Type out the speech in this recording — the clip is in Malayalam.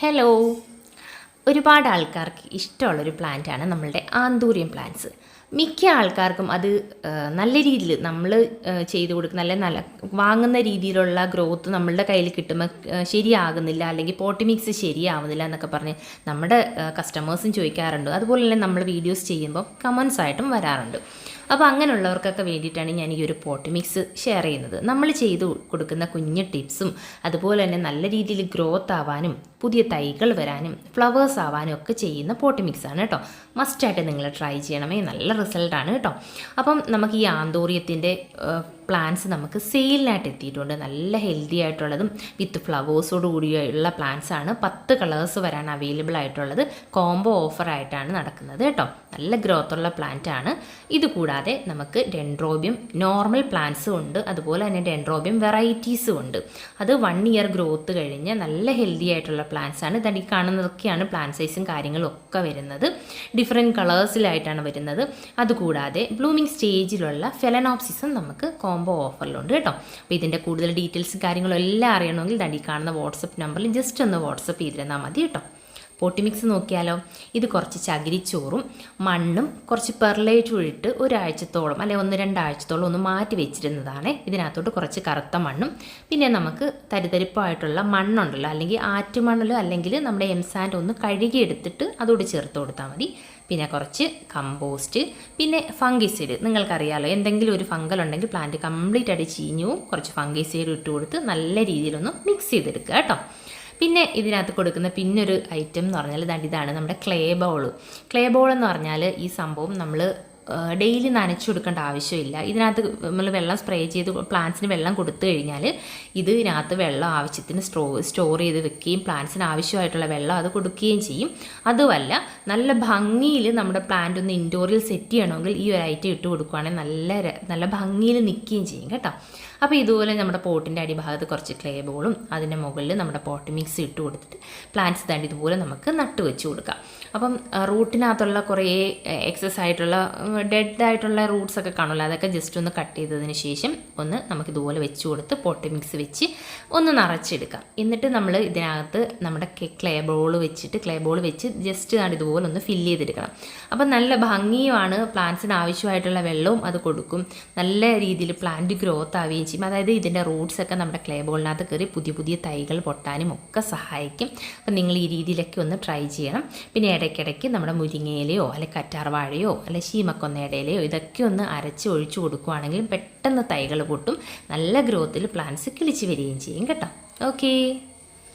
ഹലോ ഒരുപാട് ആൾക്കാർക്ക് ഇഷ്ടമുള്ളൊരു പ്ലാന്റാണ് നമ്മളുടെ ആന്തൂറിയം പ്ലാന്റ്സ് മിക്ക ആൾക്കാർക്കും അത് നല്ല രീതിയിൽ നമ്മൾ ചെയ്തു കൊടുക്കുന്ന നല്ല നല്ല വാങ്ങുന്ന രീതിയിലുള്ള ഗ്രോത്ത് നമ്മളുടെ കയ്യിൽ കിട്ടുമ്പോൾ ശരിയാകുന്നില്ല അല്ലെങ്കിൽ പോട്ടി മിക്സ് ശരിയാവുന്നില്ല എന്നൊക്കെ പറഞ്ഞ് നമ്മുടെ കസ്റ്റമേഴ്സും ചോദിക്കാറുണ്ട്. അതുപോലെ തന്നെ നമ്മൾ വീഡിയോസ് ചെയ്യുമ്പോൾ കമൻസ് ആയിട്ടും വരാറുണ്ട്. അപ്പോൾ അങ്ങനെയുള്ളവർക്കൊക്കെ വേണ്ടിയിട്ടാണ് ഞാൻ ഈ ഒരു പോട്ട് മിക്സ് ഷെയർ ചെയ്യുന്നത്. നമ്മൾ ചെയ്തു കൊടുക്കുന്ന കുഞ്ഞു ടിപ്സും അതുപോലെ തന്നെ നല്ല രീതിയിൽ ഗ്രോത്ത് ആവാനും പുതിയ തൈകൾ വരാനും ഫ്ലവേഴ്സ് ആവാനും ഒക്കെ ചെയ്യുന്ന പോട്ട് മിക്സ് ആണ് കേട്ടോ. മസ്റ്റായിട്ട് നിങ്ങൾ ട്രൈ ചെയ്യണമേ. നല്ല റിസൾട്ടാണ് കേട്ടോ. അപ്പം നമുക്ക് ഈ ആന്തോറിയത്തിന്റെ പ്ലാന്റ്സ് നമുക്ക് സെയിലിനായിട്ട് എത്തിയിട്ടുണ്ട്. നല്ല ഹെൽത്തി ആയിട്ടുള്ളതും വിത്ത് ഫ്ലവേഴ്സോട് കൂടിയുള്ള പ്ലാന്റ്സ് ആണ്. പത്ത് കളേഴ്സ് വരാൻ അവൈലബിൾ ആയിട്ടുള്ളത് കോംബോ ഓഫർ ആയിട്ടാണ് നടക്കുന്നത് കേട്ടോ. നല്ല ഗ്രോത്ത് ഉള്ള പ്ലാന്റ് ആണ്. ഇതുകൂടാതെ നമുക്ക് ഡെൻഡ്രോബിയം നോർമൽ പ്ലാന്റ്സും ഉണ്ട്. അതുപോലെ തന്നെ ഡെൻഡ്രോബിയം വെറൈറ്റീസും ഉണ്ട്. അത് വൺ ഇയർ ഗ്രോത്ത് കഴിഞ്ഞ് നല്ല ഹെൽത്തി ആയിട്ടുള്ള പ്ലാന്റ്സ് ആണ്. ഈ കാണുന്നതൊക്കെയാണ് പ്ലാന്റ് സൈസും കാര്യങ്ങളും ഒക്കെ വരുന്നത്. ഡിഫറെന്റ് കളേഴ്സിലായിട്ടാണ് വരുന്നത്. അതുകൂടാതെ ബ്ലൂമിങ് സ്റ്റേജിലുള്ള ഫെലനോപ്സിസും നമുക്ക് കോംബോ ഓഫറിലുണ്ട് കേട്ടോ. അപ്പോൾ ഇതിന്റെ കൂടുതൽ ഡീറ്റെയിൽസും കാര്യങ്ങളും എല്ലാം അറിയണമെങ്കിൽ ദണ്ടി കാണുന്ന വാട്സപ്പ് നമ്പറിൽ ജസ്റ്റ് ഒന്ന് വാട്സപ്പ് ചെയ്തിരുന്നാൽ മതി കേട്ടോ. പോട്ടി മിക്സ് നോക്കിയാലോ? ഇത് കുറച്ച് ചകിരിച്ചോറും മണ്ണും കുറച്ച് പെർലൈറ്റും ഇട്ട് ഒരാഴ്ചത്തോളം അല്ലെങ്കിൽ ഒന്ന് രണ്ടാഴ്ചത്തോളം ഒന്ന് മാറ്റി വെച്ചിരുന്നതാണ്. ഇതിനകത്തോട്ട് കുറച്ച് കറുത്ത മണ്ണും പിന്നെ നമുക്ക് തരിതരിപ്പായിട്ടുള്ള മണ്ണുണ്ടല്ലോ അല്ലെങ്കിൽ ആറ്റുമണ്ണിൽ അല്ലെങ്കിൽ നമ്മുടെ എംസാൻഡ് ഒന്ന് കഴുകിയെടുത്തിട്ട് അതോട് ചേർത്ത് കൊടുത്താൽ മതി. പിന്നെ കുറച്ച് കമ്പോസ്റ്റ് പിന്നെ ഫംഗിസൈഡ്. നിങ്ങൾക്കറിയാലോ എന്തെങ്കിലും ഒരു ഫംഗൽ ഉണ്ടെങ്കിൽ പ്ലാന്റ് കംപ്ലീറ്റ് ആയിട്ട് ചീഞ്ഞു കുറച്ച് ഫംഗിസൈഡ് ഇട്ട് കൊടുത്ത് നല്ല രീതിയിലൊന്ന് മിക്സ് ചെയ്തെടുക്കുക കേട്ടോ. പിന്നെ ഇതിനകത്ത് കൊടുക്കുന്ന പിന്നൊരു ഐറ്റം എന്ന് പറഞ്ഞാൽ ഇതാണ് നമ്മുടെ ക്ലേ ബോൾ ക്ലേ ബോൾ എന്ന് പറഞ്ഞാൽ ഈ സംഭവം നമ്മൾ ഡെയിലി നനച്ചു കൊടുക്കേണ്ട ആവശ്യമില്ല. ഇതിനകത്ത് നമ്മൾ വെള്ളം സ്പ്രേ ചെയ്ത് പ്ലാന്റ്സിന് വെള്ളം കൊടുത്തു കഴിഞ്ഞാൽ ഇതിനകത്ത് വെള്ളം ആവശ്യത്തിന് സ്റ്റോ സ്റ്റോർ ചെയ്ത് വെക്കുകയും പ്ലാന്റ്സിന് ആവശ്യമായിട്ടുള്ള വെള്ളം അത് കൊടുക്കുകയും ചെയ്യും. അതുമല്ല നല്ല ഭംഗിയിൽ നമ്മുടെ പ്ലാന്റ് ഒന്ന് ഇൻഡോറിൽ സെറ്റ് ചെയ്യണമെങ്കിൽ ഈ ഒരു ഐറ്റം ഇട്ട് കൊടുക്കുകയാണെങ്കിൽ നല്ല നല്ല ഭംഗിയിൽ നിൽക്കുകയും ചെയ്യും കേട്ടോ. അപ്പോൾ ഇതുപോലെ നമ്മുടെ പോട്ടിന്റെ അടിഭാഗത്ത് കുറച്ച് ക്ലേ ബോളും അതിന്റെ മുകളിൽ നമ്മുടെ പോട്ട് മിക്സ് ഇട്ട് കൊടുത്തിട്ട് പ്ലാന്റ്സ് തണ്ടി ഇതുപോലെ നമുക്ക് നട്ട് വെച്ച് കൊടുക്കാം. അപ്പം റൂട്ടിനകത്തുള്ള കുറേ എക്സസ് ആയിട്ടുള്ള ഡെഡ് ആയിട്ടുള്ള റൂട്ട്സ് ഒക്കെ കാണുമല്ലോ അതൊക്കെ ജസ്റ്റ് ഒന്ന് കട്ട് ചെയ്തതിന് ശേഷം ഒന്ന് നമുക്ക് ഇതുപോലെ വെച്ച് കൊടുത്ത് പൊട്ടി മിക്സ് വെച്ച് ഒന്ന് നിറച്ചെടുക്കാം. എന്നിട്ട് നമ്മൾ ഇതിനകത്ത് നമ്മുടെ ക്ലേ ബോൾ വെച്ചിട്ട് ക്ലേ ബോൾ വെച്ച് ജസ്റ്റ് ആണ് ഇതുപോലെ ഒന്ന് ഫില്ല് ചെയ്തെടുക്കണം. അപ്പം നല്ല ഭംഗിയുമാണ് പ്ലാന്റ്സിന് ആവശ്യമായിട്ടുള്ള വെള്ളവും അത് കൊടുക്കും. നല്ല രീതിയിൽ പ്ലാന്റ് ഗ്രോത്ത് ആവുകയും ചെയ്യും. അതായത് ഇതിന്റെ റൂട്ട്സ് ഒക്കെ നമ്മുടെ ക്ലേ ബോളിനകത്ത് കയറി പുതിയ പുതിയ തൈകൾ പൊട്ടാനും ഒക്കെ സഹായിക്കും. അപ്പം നിങ്ങൾ ഈ രീതിയിലൊക്കെ ഒന്ന് ട്രൈ ചെയ്യണം. പിന്നെ ഇടയ്ക്കിടയ്ക്ക് നമ്മുടെ മുരിങ്ങയിലയോ അല്ലെങ്കിൽ കറ്റാർവാഴയോ അല്ലെങ്കിൽ ശീമക്കൊന്നയുടെയിലയോ ഇതൊക്കെ ഒന്ന് അരച്ച് ഒഴിച്ചു കൊടുക്കുകയാണെങ്കിൽ പെട്ടെന്ന് തൈകൾ പൊട്ടും. നല്ല ഗ്രോത്തിൽ പ്ലാന്റ്സ് കിളിച്ച് വരികയും ചെയ്യും കേട്ടോ. ഓക്കേ